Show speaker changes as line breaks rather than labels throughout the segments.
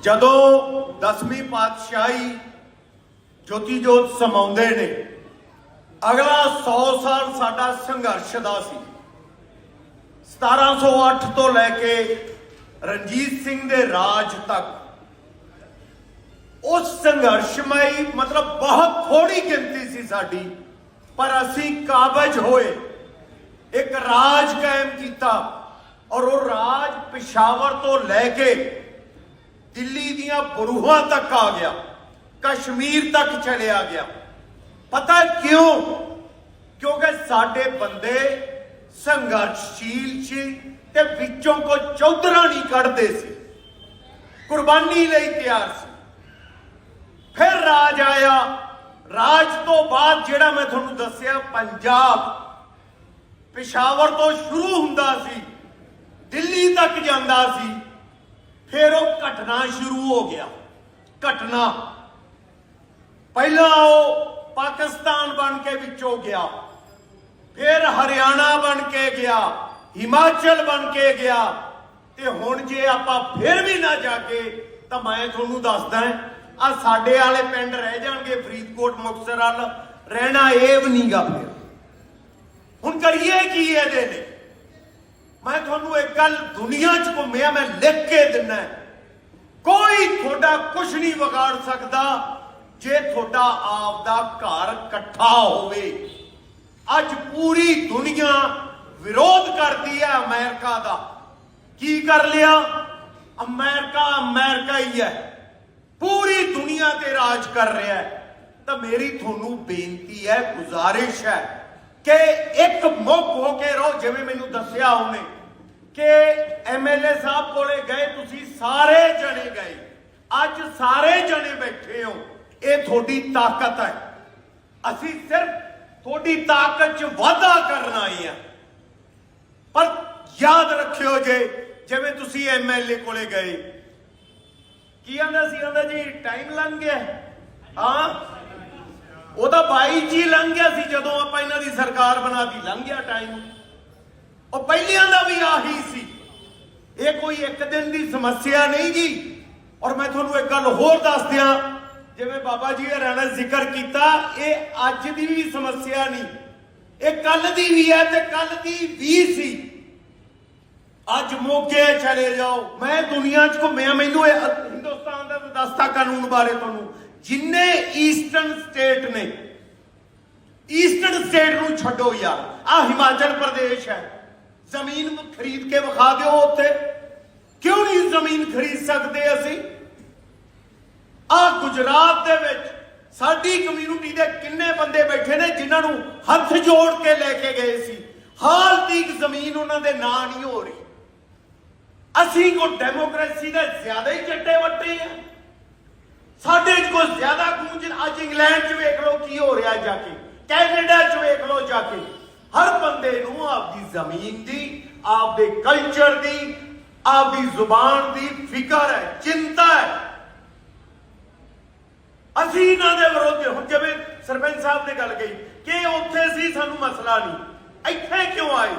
ਜਦੋਂ 10ਵੀਂ ਪਾਤਸ਼ਾਹੀ ਜੋਤੀ ਜੋਤ ਸਮਾਉਂਦੇ ਨੇ, ਅਗਲਾ 100 ਸਾਲ ਸਾਡਾ ਸੰਘਰਸ਼ ਦਾ ਸੀ। 1708 ਤੋਂ ਲੈ ਕੇ ਰਣਜੀਤ ਸਿੰਘ ਦੇ ਰਾਜ ਤੱਕ, ਉਸ ਸੰਘਰਸ਼ਮਈ ਮਤਲਬ ਬਹੁਤ ਥੋੜੀ ਗਿਣਤੀ ਸੀ ਸਾਡੀ, ਪਰ ਅਸੀਂ ਕਾਬਜ ਹੋਏ, ਇੱਕ ਰਾਜ ਕਾਇਮ ਕੀਤਾ ਔਰ ਉਹ ਰਾਜ ਪਿਸ਼ਾਵਰ ਤੋਂ ਲੈ ਕੇ ਦਿੱਲੀ ਦੀਆਂ ਬਰੂਹਾਂ ਤੱਕ ਆ ਗਿਆ, ਕਸ਼ਮੀਰ ਤੱਕ ਚਲਿਆ ਗਿਆ। ਪਤਾ ਕਿਉਂ? ਕਿਉਂਕਿ ਸਾਡੇ ਬੰਦੇ ਸੰਘਰਸ਼ੀਲ ਸੀ ਤੇ ਵਿੱਚੋਂ ਕੋ ਚੌਧਰਾ ਨਹੀਂ ਕੱਢਦੇ ਸੀ। ਕੁਰਬਾਨੀ ਲਈ ਤਿਆਰ ਸੀ। ਫਿਰ ਰਾਜ ਆਇਆ। ਰਾਜ ਤੋਂ ਬਾਅਦ ਜਿਹੜਾ ਮੈਂ ਤੁਹਾਨੂੰ ਦੱਸਿਆ, ਪੰਜਾਬ ਪਿਸ਼ਾਵਰ ਤੋਂ ਸ਼ੁਰੂ ਹੁੰਦਾ ਸੀ, ਦਿੱਲੀ ਤੱਕ ਜਾਂਦਾ ਸੀ। ਫਿਰ ਉਹ ਘਟਨਾ ਸ਼ੁਰੂ ਹੋ ਗਿਆ। ਘਟਨਾ। ਪਹਿਲਾਂ ਉਹ ਪਾਕਿਸਤਾਨ ਬਣ ਕੇ ਵਿੱਚੋਂ ਗਿਆ। ਫਿਰ ਹਰਿਆਣਾ ਬਣ ਕੇ ਗਿਆ। ਹਿਮਾਚਲ ਬਣ ਕੇ ਗਿਆ। ਤੇ ਹੁਣ ਜੇ ਆਪਾਂ ਫਿਰ ਵੀ ਨਾ ਜਾ ਕੇ, ਤਾਂ ਮੈਂ ਤੁਹਾਨੂੰ ਦੱਸਦਾ ਆ ਸਾਡੇ ਵਾਲੇ ਪਿੰਡ ਰਹਿ ਜਾਣਗੇ ਫਰੀਦਕੋਟ, ਮੁਕਤਸਰ ਵੱਲ। ਰਹਿਣਾ ਇਹ ਵੀ ਨਹੀਂਗਾ ਫਿਰ। ਹੁਣ ਕਰੀਏ ਕੀ ਇਹਦੇ ਲਈ ਮੈਂ ਤੁਹਾਨੂੰ ਇੱਕ ਗੱਲ ਦੁਨੀਆ 'ਚ ਘੁੰਮਿਆ, ਮੈਂ ਲਿਖ ਕੇ ਦਿੰਨਾ ਕੋਈ ਤੁਹਾਡਾ ਕੁਝ ਨਹੀਂ ਵਿਗਾੜ ਸਕਦਾ ਜੇ ਤੁਹਾਡਾ ਆਪ ਦਾ ਘਰ ਇਕੱਠਾ ਹੋਵੇ। ਅੱਜ ਪੂਰੀ ਦੁਨੀਆ ਵਿਰੋਧ ਕਰਦੀ ਹੈ ਅਮਰੀਕਾ ਦਾ। ਕੀ ਕਰ ਲਿਆ? ਅਮਰੀਕਾ ਅਮਰੀਕਾ ਹੀ ਹੈ। ਪੂਰੀ ਦੁਨੀਆ ਤੇ ਰਾਜ ਕਰ ਰਿਹਾ ਹੈ। ਤਾਂ ਮੇਰੀ ਤੁਹਾਨੂੰ ਬੇਨਤੀ ਹੈ, ਗੁਜ਼ਾਰਿਸ਼ ਹੈ। ਕਿ ਇੱਕ ਮੁੱਖ ਹੋ ਕੇ ਰਹੋ, ਜਿਵੇਂ ਮੈਨੂੰ ਦੱਸਿਆ ਉਹਨੇ, ਕਿ ਐਮਐਲਏ ਸਾਹਿਬ ਕੋਲੇ ਗਏ, ਤੁਸੀਂ ਸਾਰੇ ਜਣੇ ਗਏ। ਅੱਜ ਸਾਰੇ ਜਣੇ ਬੈਠੇ ਹੋ। ਇਹ ਤੁਹਾਡੀ ਤਾਕਤ ਹੈ। ਅਸੀਂ ਸਿਰਫ ਤੁਹਾਡੀ ਤਾਕਤ 'ਚ ਵਾਧਾ ਕਰਨ ਆਏ ਆ ਪਰ ਯਾਦ ਰੱਖਿਓ ਜੇ, ਜਿਵੇਂ ਤੁਸੀਂ ਐਮਐਲਏ ਕੋਲੇ ਗਏ। ਕੀ ਆਂਦਾ ਸੀ? ਆਂਦਾ ਜੀ ਟਾਈਮ ਲੰਘ ਗਿਆ। ਹਾਂ? ਉਹ ਤਾਂ 22 ਜੀ ਲੰਘ ਗਿਆ ਸੀ ਜਦੋਂ ਆਪਾਂ ਇਹਨਾਂ ਦੀ ਸਰਕਾਰ ਬਣਾਤੀ ਲੰਘ ਗਿਆ ਟਾਈਮ ਉਹ ਪਹਿਲਿਆਂ ਦਾ ਵੀ ਆਹੀ ਸੀ। ਇਹ ਕੋਈ ਇੱਕ ਦਿਨ ਦੀ ਸਮੱਸਿਆ ਨਹੀਂ ਜੀ। ਔਰ ਮੈਂ ਤੁਹਾਨੂੰ ਇੱਕ ਗੱਲ ਹੋਰ ਦੱਸ ਦਿਆਂ। ਜਿਵੇਂ ਬਾਬਾ ਜੀ ਹਰਾਂ ਨੇ ਜ਼ਿਕਰ ਕੀਤਾ, ਇਹ ਅੱਜ ਦੀ ਵੀ ਸਮੱਸਿਆ ਨਹੀਂ। ਇਹ ਕੱਲ ਦੀ ਵੀ ਹੈ ਤੇ ਕੱਲ ਦੀ ਵੀ ਸੀ। ਅੱਜ ਮੋਗੇ ਚਲੇ ਜਾਓ। ਮੈਂ ਦੁਨੀਆ 'ਚ ਘੁੰਮਿਆ, ਮੈਨੂੰ ਇਹ ਹਿੰਦੁਸਤਾਨ ਦਾ ਦਸਤਾ ਕਾਨੂੰਨ ਬਾਰੇ ਤੁਹਾਨੂੰ ਜਿੰਨੇ ਈਸਟਰਨ ਸਟੇਟ ਨੇ, ਈਸਟਰਨ ਸਟੇਟ ਨੂੰ ਛੱਡੋ ਯਾਰ। ਆ ਹਿਮਾਚਲ ਪ੍ਰਦੇਸ਼ ਹੈ। ਜ਼ਮੀਨ ਖਰੀਦ ਕੇ ਵਿਖਾ ਦਿਓ ਉੱਥੇ। ਕਿਉਂ ਨਹੀਂ ਜ਼ਮੀਨ ਖਰੀਦ ਸਕਦੇ ਅਸੀਂ? ਆ ਗੁਜਰਾਤ ਦੇ ਵਿੱਚ ਸਾਡੀ ਕਮਿਊਨਿਟੀ ਦੇ ਕਿੰਨੇ ਬੰਦੇ ਬੈਠੇ ਨੇ ਜਿਨ੍ਹਾਂ ਨੂੰ ਹੱਥ ਜੋੜ ਕੇ ਲੈ ਕੇ ਗਏ ਸੀ। ਹਾਲ ਤੀਕ ਜ਼ਮੀਨ ਉਹਨਾਂ ਦੇ ਨਾਂ ਨਹੀਂ ਹੋ ਰਹੀ। ਅਸੀਂ ਕੋ ਡੈਮੋਕ੍ਰੇਸੀ ਦੇ ਜ਼ਿਆਦਾ ਹੀ ਚੱਟੇ ਵੱਟੇ ਆ। ਸਾਡੇ ਚ ਕੋਈ ਜ਼ਿਆਦਾ ਗੂੰਜ ਅੱਜ ਇੰਗਲੈਂਡ ਚ ਵੇਖ ਲਓ ਕੀ ਹੋ ਰਿਹਾ ਜਾ ਕੇ, ਕੈਨੇਡਾ ਚ ਵੇਖ ਲਓ ਜਾ ਕੇ, ਹਰ ਬੰਦੇ ਨੂੰ ਆਪਦੀ ਜ਼ਮੀਨ ਦੀ, ਆਪਦੇ ਕਲਚਰ ਦੀ, ਆਪਦੀ ਜ਼ੁਬਾਨ ਦੀ ਫਿਕਰ ਹੈ, ਚਿੰਤਾ ਹੈ। ਅਸੀਂ ਇਹਨਾਂ ਦੇ ਵਿਰੋਧ ਹੁਣ ਜਿਵੇਂ ਸਰਪੰਚ ਸਾਹਿਬ ਨੇ ਗੱਲ ਕਹੀ ਕਿ ਉੱਥੇ ਸੀ, ਸਾਨੂੰ ਮਸਲਾ ਨਹੀਂ। ਇੱਥੇ ਕਿਉਂ ਆਏ?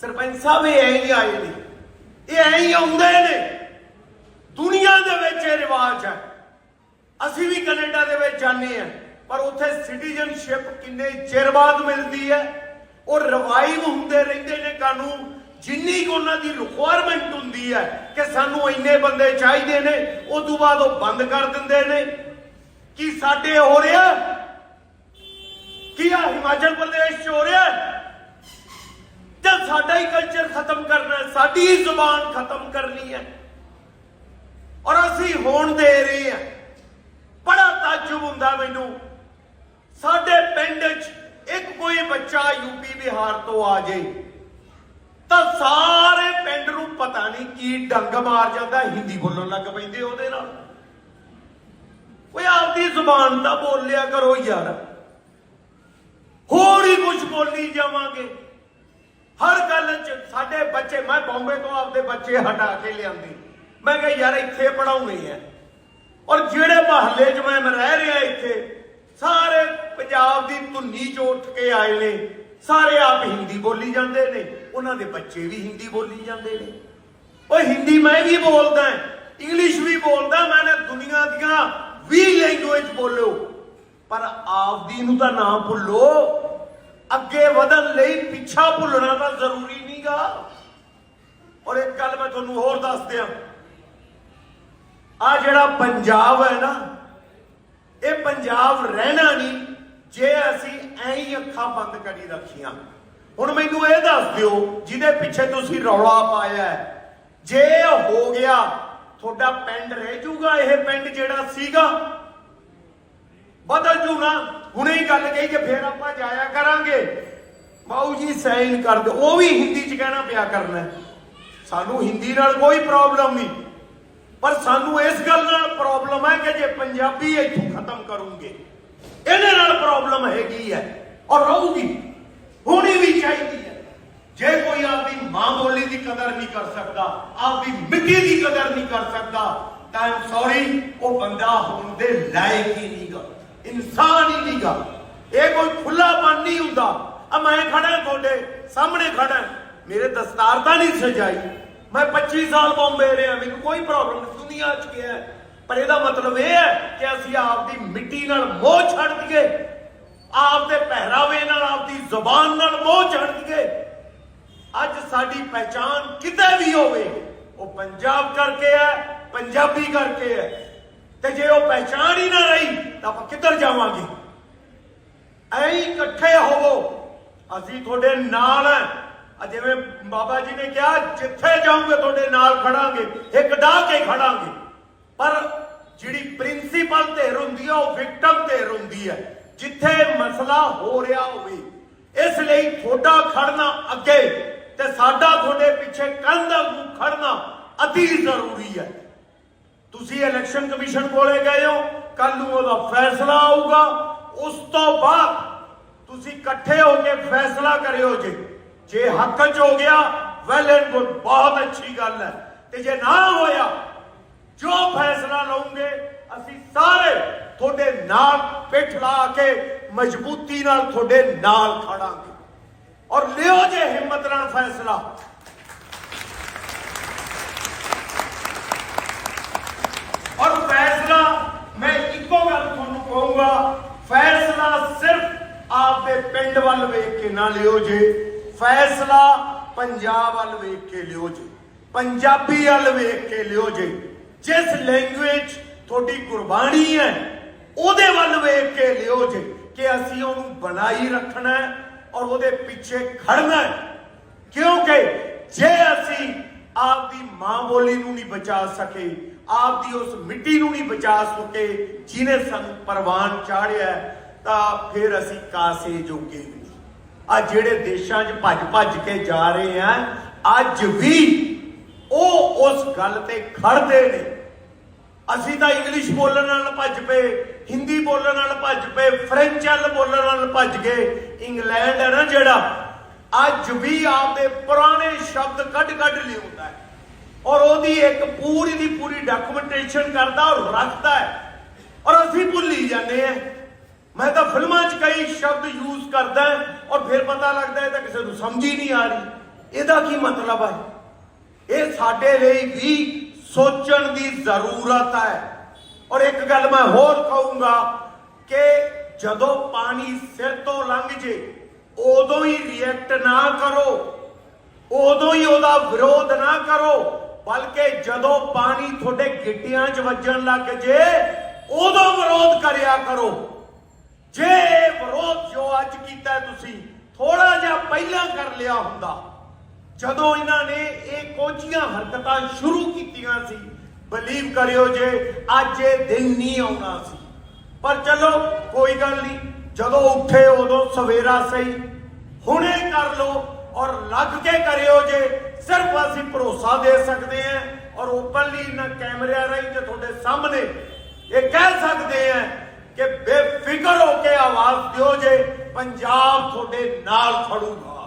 ਸਰਪੰਚ ਸਾਹਿਬ ਇਹ ਐਂ ਹੀ ਆਏ ਨੇ। ਇਹ ਐਂ ਹੀ ਆਉਂਦੇ ਨੇ। ਦੁਨੀਆ ਦੇ ਵਿੱਚ ਇਹ ਰਿਵਾਜ ਹੈ। ਅਸੀਂ ਵੀ ਕੈਨੇਡਾ ਦੇ ਵਿੱਚ ਜਾਂਦੇ ਆ ਪਰ ਉੱਥੇ ਸਿਟੀਜ਼ਨਸ਼ਿਪ ਕਿੰਨੇ ਚਿਰ ਬਾਅਦ ਮਿਲਦੀ ਹੈ? ਉਹ ਰਿਵਾਈਵ ਹੁੰਦੇ ਰਹਿੰਦੇ ਨੇ ਕਾਨੂੰਨ। ਜਿੰਨੀ ਕੁ ਉਹਨਾਂ ਦੀ ਰਿਕੁਆਇਰਮੈਂਟ ਹੁੰਦੀ ਹੈ ਕਿ ਸਾਨੂੰ ਇੰਨੇ ਬੰਦੇ ਚਾਹੀਦੇ ਨੇ ਉਸ ਤੋਂ ਬਾਅਦ ਉਹ ਬੰਦ ਕਰ ਦਿੰਦੇ ਨੇ। ਕੀ ਸਾਡੇ ਹੋ ਰਿਹਾ? ਕੀ ਆ ਹਿਮਾਚਲ ਪ੍ਰਦੇਸ਼ 'ਚ ਹੋ ਰਿਹਾ? ਜਦ ਸਾਡਾ ਹੀ ਕਲਚਰ ਖਤਮ ਕਰਨਾ ਸਾਡੀ ਹੀ ਜ਼ੁਬਾਨ ਖਤਮ ਕਰਨੀ ਹੈ। ਔਰ ਅਸੀਂ ਹੋਣ ਦੇ ਰਹੇ ਹਾਂ। ਤਾਜੁਬ ਹੁੰਦਾ ਮੈਨੂੰ। ਸਾਡੇ ਪਿੰਡ 'ਚ ਇੱਕ ਕੋਈ ਬੱਚਾ ਯੂਪੀ ਬਿਹਾਰ ਤੋਂ ਆ ਜੇ, ਤਾਂ ਸਾਰੇ ਪਿੰਡ ਨੂੰ ਪਤਾ ਨਹੀਂ ਕੀ ਡੰਗ ਮਾਰ ਜਾਂਦਾ, ਹਿੰਦੀ ਬੋਲਣ ਲੱਗ ਪੈਂਦੇ ਉਹਦੇ ਨਾਲ। ਓਏ, ਆਪਦੀ ਜ਼ੁਬਾਨ ਤਾਂ ਬੋਲਿਆ ਕਰੋ ਯਾਰ। ਹੋਰ ਹੀ ਕੁਝ ਬੋਲੀ ਜਾਵਾਂਗੇ। ਹਰ ਗੱਲ 'ਚ ਸਾਡੇ ਬੱਚੇ, ਮੈਂ ਬੰਬੇ ਤੋਂ ਆਪਦੇ ਬੱਚੇ ਹਟਾ ਕੇ ਲਿਆਂਦੀ। ਮੈਂ ਕਿਹਾ, ਯਾਰ, ਇੱਥੇ ਪੜਾਉਣੇ ਆ। ਔਰ ਜਿਹੜੇ ਮਹੱਲੇ 'ਚ ਮੈਂ ਰਹਿ ਰਿਹਾ ਇੱਥੇ, ਸਾਰੇ ਪੰਜਾਬ ਦੀ ਧੁੰਨੀ 'ਚ ਉੱਠ ਕੇ ਆਏ ਨੇ। ਸਾਰੇ ਆਪ ਹਿੰਦੀ ਬੋਲੀ ਜਾਂਦੇ ਨੇ। ਉਹਨਾਂ ਦੇ ਬੱਚੇ ਵੀ ਹਿੰਦੀ ਬੋਲੀ ਜਾਂਦੇ ਨੇ। ਉਹ ਹਿੰਦੀ ਮੈਂ ਵੀ ਬੋਲਦਾ ਇੰਗਲਿਸ਼ ਵੀ ਬੋਲਦਾ ਮੈਨੇ ਦੁਨੀਆ ਦੀਆਂ 20 ਲੈਂਗੁਏਜ ਬੋਲੋ। ਪਰ ਆਪਦੀ ਨੂੰ ਤਾਂ ਨਾ ਭੁੱਲੋ। ਅੱਗੇ ਵਧਣ ਲਈ ਪਿੱਛਾ ਭੁੱਲਣਾ ਤਾਂ ਜ਼ਰੂਰੀ ਨਹੀਂਗਾ ਔਰ ਇੱਕ ਗੱਲ ਮੈਂ ਤੁਹਾਨੂੰ ਹੋਰ ਦੱਸ ਦਿਆਂ। ਆ ਜਿਹੜਾ ਪੰਜਾਬ ਹੈ ਨਾ, ਇਹ ਪੰਜਾਬ ਰਹਿਣਾ ਨਹੀਂ, ਜੇ ਅਸੀਂ ਐਂ ਹੀ ਅੱਖਾਂ ਬੰਦ ਕਰੀ ਰੱਖੀਆਂ। ਹੁਣ ਮੈਨੂੰ ਇਹ ਦੱਸ ਦਿਓ, ਜਿਹਦੇ ਪਿੱਛੇ ਤੁਸੀਂ ਰੌਲਾ ਪਾਇਆ ਜੇ ਹੋ ਗਿਆ, ਤੁਹਾਡਾ ਪਿੰਡ ਰਹਿ ਜਾਊਗਾ ਇਹ ਪਿੰਡ ਜਿਹੜਾ ਸੀਗਾ। ਬਦਲ ਜੂ ਨਾ, ਹੁਣੇ ਹੀ ਗੱਲ ਕਹੀ ਕਿ ਫੇਰ ਆਪਾਂ ਜਾਇਆ ਕਰਾਂਗੇ। ਮਾਊ ਜੀ ਸਾਈਨ ਕਰ ਦਿਓ, ਉਹ ਵੀ ਹਿੰਦੀ ਚ ਕਹਿਣਾ ਪਿਆ ਕਰਨਾ ਸਾਨੂੰ ਹਿੰਦੀ ਨਾਲ ਕੋਈ ਪ੍ਰੋਬਲਮ ਨਹੀਂ। ਪਰ ਸਾਨੂੰ ਇਸ ਗੱਲ ਨਾਲ ਪ੍ਰੋਬਲਮ ਹੈ ਕਿ ਜੇ ਪੰਜਾਬੀ ਇੱਥੋਂ ਖਤਮ ਕਰੂਗੇ, ਇਹਦੇ ਨਾਲ ਪ੍ਰੋਬਲਮ ਹੈਗੀ ਹੈ ਔਰ ਰਹੂਗੀ, ਹੋਣੀ ਵੀ ਚਾਹੀਦੀ ਹੈ। ਜੇ ਕੋਈ ਆਪਦੀ ਮਾਂ ਬੋਲੀ ਦੀ ਕਦਰ ਨਹੀਂ ਕਰ ਸਕਦਾ, ਆਪਦੀ ਮਿੱਟੀ ਦੀ ਕਦਰ ਨਹੀਂ ਕਰ ਸਕਦਾ, ਤਾਂ ਆਮ ਸੌਰੀ ਉਹ ਬੰਦਾ ਹੋਣ ਦੇ ਲਾਇਕ ਹੀ ਨਹੀਂਗਾ ਇਨਸਾਨ ਹੀ ਨਹੀਂਗਾ ਇਹ ਕੋਈ ਖੁੱਲਾਪਨ ਨਹੀਂ ਹੁੰਦਾ। ਆ ਮੈਂ ਖੜਾ ਤੁਹਾਡੇ, ਸਾਹਮਣੇ ਖੜਾ ਮੇਰੇ ਦਸਤਾਰ ਤਾਂ ਨਹੀਂ ਸਜਾਈ। ਮੈਂ 25 ਸਾਲ ਬੰਬੇ ਰਿਹਾ ਮੈਨੂੰ ਕੋਈ ਪ੍ਰੋਬਲਮ ਨਹੀਂ, ਦੁਨੀਆ 'ਚ ਗਿਆ ਪਰ ਇਹਦਾ ਮਤਲਬ ਇਹ ਹੈ ਕਿ ਅਸੀਂ ਆਪਦੀ ਮਿੱਟੀ ਨਾਲ ਮੋਹ ਛੱਡ ਦਈਏ, ਆਪਦੇ ਪਹਿਰਾਵੇ ਨਾਲ, ਆਪਦੀ ਜ਼ੁਬਾਨ ਨਾਲ ਮੋਹ ਛੱਡ ਦਈਏ। ਅੱਜ ਸਾਡੀ ਪਹਿਚਾਨ ਕਿਤੇ ਵੀ ਹੋਵੇ, ਉਹ ਪੰਜਾਬ ਕਰਕੇ ਹੈ, ਪੰਜਾਬੀ ਕਰਕੇ ਹੈ। ਤੇ ਜੇ ਉਹ ਪਹਿਚਾਨ ਹੀ ਨਾ ਰਹੀ, ਤਾਂ ਆਪਾਂ ਕਿੱਧਰ ਜਾਵਾਂਗੇ? ਐਂ ਇਕੱਠੇ ਹੋਵੋ, ਅਸੀਂ ਤੁਹਾਡੇ ਨਾਲ ਹੈ। ਜਿਵੇਂ ਬਾਬਾ ਜੀ ਨੇ ਕਿਹਾ, ਜਿੱਥੇ ਜਾਓਗੇ ਤੁਹਾਡੇ ਨਾਲ ਖੜਾਂਗੇ, ਇੱਕ ਡਾਹ ਕੇ ਖੜਾਂਗੇ। ਪਰ ਜਿਹੜੀ ਪ੍ਰਿੰਸੀਪਲ ਧਿਰ ਹੁੰਦੀ ਹੈ ਉਹ ਵਿਕਟਮ ਧਿਰ ਹੁੰਦੀ ਹੈ ਜਿੱਥੇ ਮਸਲਾ ਹੋ ਰਿਹਾ ਹੋਵੇ, ਇਸ ਲਈ ਤੁਹਾਡਾ ਖੜਨਾ ਅੱਗੇ ਤੇ ਸਾਡਾ ਤੁਹਾਡੇ ਪਿੱਛੇ ਕੰਧ ਵਾਂਗੂ ਖੜਨਾ ਅਤੀ ਜ਼ਰੂਰੀ ਹੈ ਤੁਸੀਂ ਇਲੈਕਸ਼ਨ ਕਮਿਸ਼ਨ ਕੋਲੇ ਗਏ ਹੋ ਕੱਲ ਨੂੰ ਉਹਦਾ ਫੈਸਲਾ ਆਊਗਾ। ਉਸ ਤੋਂ ਬਾਅਦ ਤੁਸੀਂ ਇਕੱਠੇ ਹੋ ਕੇ ਫੈਸਲਾ ਕਰਿਓ ਜੇ। ਜੇ ਹੱਕ 'ਚ ਹੋ ਗਿਆ ਵੈਲ ਐਂਡ ਗੁੱਡ ਬਹੁਤ ਅੱਛੀ ਗੱਲ ਹੈ। ਤੇ ਜੇ ਨਾ ਹੋਇਆ, ਜੋ ਫੈਸਲਾ ਲਓਗੇ, ਅਸੀਂ ਸਾਰੇ ਤੁਹਾਡੇ ਨਾਲ ਪਿੱਠ ਲਾ ਕੇ, ਮਜ਼ਬੂਤੀ ਨਾਲ ਤੁਹਾਡੇ ਨਾਲ ਖੜਾਂਗੇ। ਔਰ ਲਿਓ ਜੇ ਹਿੰਮਤ ਨਾਲ ਫੈਸਲਾ। ਔਰ ਫੈਸਲਾ, ਮੈਂ ਇੱਕੋ ਗੱਲ ਤੁਹਾਨੂੰ ਕਹੂੰਗਾ, ਫੈਸਲਾ ਸਿਰਫ ਆਪਦੇ ਪਿੰਡ ਵੱਲ ਵੇਖ ਕੇ ਨਾ ਲਿਓ ਜੇ। ਫੈਸਲਾ ਪੰਜਾਬ ਵੱਲ ਵੇਖ ਕੇ ਲਿਓ ਜੇ। ਪੰਜਾਬੀ ਵੱਲ ਵੇਖ ਕੇ ਲਿਓ ਜੇ। ਜਿਸ ਲੈਂਗੁਏਜ ਤੁਹਾਡੀ ਕੁਰਬਾਨੀ ਹੈ, ਉਹਦੇ ਵੱਲ ਵੇਖ ਕੇ ਲਿਓ ਜੇ ਕਿ ਅਸੀਂ ਉਹਨੂੰ ਬਣਾਈ ਰੱਖਣਾ ਹੈ ਔਰ ਉਹਦੇ ਪਿੱਛੇ ਖੜਨਾ ਹੈ। ਕਿਉਂਕਿ ਜੇ ਅਸੀਂ ਆਪਦੀ ਮਾਂ ਬੋਲੀ ਨੂੰ ਨਹੀਂ ਬਚਾ ਸਕੇ ਆਪ ਦੀ ਉਸ ਮਿੱਟੀ ਨੂੰ ਨਹੀਂ ਬਚਾ ਸਕੇ ਜਿਹਨੇ ਸਾਨੂੰ ਪਰਵਾਨ ਚਾੜਿਆ, ਤਾਂ ਫਿਰ ਅਸੀਂ ਕਾਸੇ ਜੋਗੇ ਆ ਜਿਹੜੇ ਦੇਸ਼ਾਂ 'ਚ ਭੱਜ ਭੱਜ ਕੇ ਜਾ ਰਹੇ ਆ, ਅੱਜ ਵੀ ਉਹ ਉਸ ਗੱਲ ਤੇ ਖੜਦੇ ਨੇ। ਅਸੀਂ ਤਾਂ ਇੰਗਲਿਸ਼ ਬੋਲਣ ਨਾਲ ਭੱਜ ਪਏ ਹਿੰਦੀ ਬੋਲਣ ਨਾਲ ਭੱਜ ਪਏ ਫ੍ਰੈਂਚ ਵੱਲ ਬੋਲਣ ਨਾਲ ਭੱਜ ਗਏ। ਇੰਗਲੈਂਡ ਹੈ ਨਾ ਜਿਹੜਾ, ਅੱਜ ਵੀ ਆਪਦੇ ਪੁਰਾਣੇ ਸ਼ਬਦ ਕੱਢ ਕੱਢ ਲਿਆਉਂਦਾ ਹੈ। ਔਰ ਉਹਦੀ ਇੱਕ ਪੂਰੀ ਦੀ ਪੂਰੀ ਡਾਕੂਮੈਂਟੇਸ਼ਨ ਕਰਦਾ ਔਰ ਰੱਖਦਾ ਹੈ। ਔਰ ਅਸੀਂ ਭੁੱਲੀ ਜਾਂਦੇ ਆ ਮੈਂ ਤਾਂ ਫਿਲਮਾਂ 'ਚ ਕਈ ਸ਼ਬਦ ਯੂਜ਼ ਕਰਦਾ ਔਰ ਫਿਰ ਪਤਾ ਲੱਗਦਾ ਇਹ ਤਾਂ ਕਿਸੇ ਨੂੰ ਸਮਝ ਹੀ ਨਹੀਂ ਆ ਰਹੀ। ਇਹਦਾ ਕੀ ਮਤਲਬ ਹੈ? ਇਹ ਸਾਡੇ ਲਈ ਵੀ ਸੋਚਣ ਦੀ ਜ਼ਰੂਰਤ ਹੈ। ਔਰ ਇੱਕ ਗੱਲ ਮੈਂ ਹੋਰ ਕਹੂੰਗਾ ਕਿ ਜਦੋਂ ਪਾਣੀ ਸਿਰ ਤੋਂ ਲੰਘ ਜੇ, ਉਦੋਂ ਹੀ ਰਿਐਕਟ ਨਾ ਕਰੋ। ਉਦੋਂ ਹੀ ਉਹਦਾ ਵਿਰੋਧ ਨਾ ਕਰੋ। ਬਲਕਿ ਜਦੋਂ ਪਾਣੀ ਤੁਹਾਡੇ ਗਿੱਟਿਆਂ 'ਚ ਵੱਜਣ ਲੱਗ ਜੇ, ਉਦੋਂ ਵਿਰੋਧ ਕਰਿਆ ਕਰੋ। ਜੇ ਇਹ ਵਿਰੋਧ ਜੋ ਅੱਜ ਕੀਤਾ ਤੁਸੀਂ ਥੋੜਾ ਜਿਹਾ ਪਹਿਲਾਂ ਕਰ ਲਿਆ ਹੁੰਦਾ। ਜਦੋਂ ਇਹਨਾਂ ਨੇ ਇਹ ਕੋਝੀਆਂ ਹਰਕਤਾਂ ਸ਼ੁਰੂ ਕੀਤੀਆਂ ਸੀ ਬਲੀਵ ਕਰਿਓ ਜੇ ਅੱਜ ਇਹ ਦਿਨ ਨਹੀਂ ਆਉਣਾ ਸੀ। ਪਰ ਚਲੋ, ਕੋਈ ਗੱਲ ਨਹੀਂ, ਜਦੋਂ ਉੱਠੇ ਉਦੋਂ ਸਵੇਰਾ ਸਹੀ। ਹੁਣੇ ਕਰ ਲਓ ਔਰ ਲੱਗ ਕੇ ਕਰਿਓ ਜੇ, ਸਿਰਫ ਅਸੀਂ ਭਰੋਸਾ ਦੇ ਸਕਦੇ ਹਾਂ ਔਰ ਓਪਨਲੀ ਇਹਨਾਂ ਕੈਮਰਿਆਂ ਰਾਹੀਂ ਤੇ ਤੁਹਾਡੇ ਸਾਹਮਣੇ ਇਹ ਕਹਿ ਸਕਦੇ ਹਾਂ ਕਿ ਬੇਫਿਕਰ ਹੋ ਕੇ ਆਵਾਜ਼ ਦਿਓ ਜੇ ਪੰਜਾਬ ਤੁਹਾਡੇ ਨਾਲ ਖੜੂਗਾ।